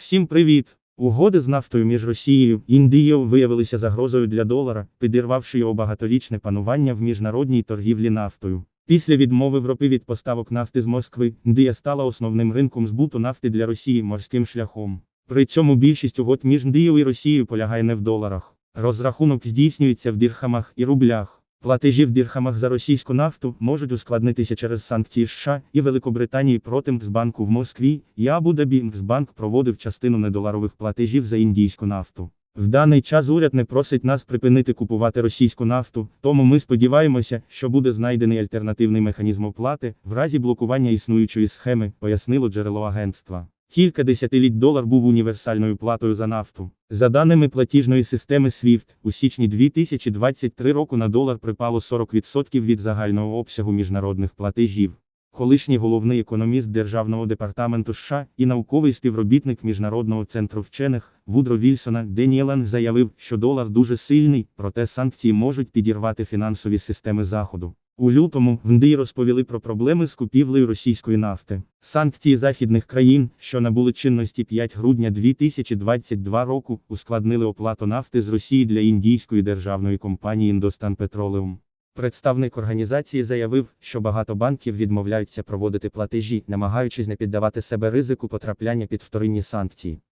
Всім привіт! Угоди з нафтою між Росією і Індією виявилися загрозою для долара, підірвавши його багаторічне панування в міжнародній торгівлі нафтою. Після відмови Європи від поставок нафти з Москви, Індія стала основним ринком збуту нафти для Росії морським шляхом. При цьому більшість угод між Індією і Росією полягає не в доларах. Розрахунок здійснюється в дірхамах і рублях. Платежі в дірхамах за російську нафту можуть ускладнитися через санкції США і Великобританії проти Мсбанку в Москві, і Абу-Дабі Мсбанк проводив частину недоларових платежів за індійську нафту. В даний час уряд не просить нас припинити купувати російську нафту, тому ми сподіваємося, що буде знайдений альтернативний механізм оплати в разі блокування існуючої схеми, пояснило джерело агентства. Кілька десятиліть долар був універсальною платою за нафту. За даними платіжної системи SWIFT, у січні 2023 року на долар припало 40% від загального обсягу міжнародних платежів. Колишній головний економіст Державного департаменту США і науковий співробітник Міжнародного центру вчених Вудро Вільсона Деніелан заявив, що долар дуже сильний, проте санкції можуть підірвати фінансові системи Заходу. У лютому в НДІ розповіли про проблеми з купівлею російської нафти. Санкції західних країн, що набули чинності 5 грудня 2022 року, ускладнили оплату нафти з Росії для індійської державної компанії Індостан Петролеум. Представник організації заявив, що багато банків відмовляються проводити платежі, намагаючись не піддавати себе ризику потрапляння під вторинні санкції.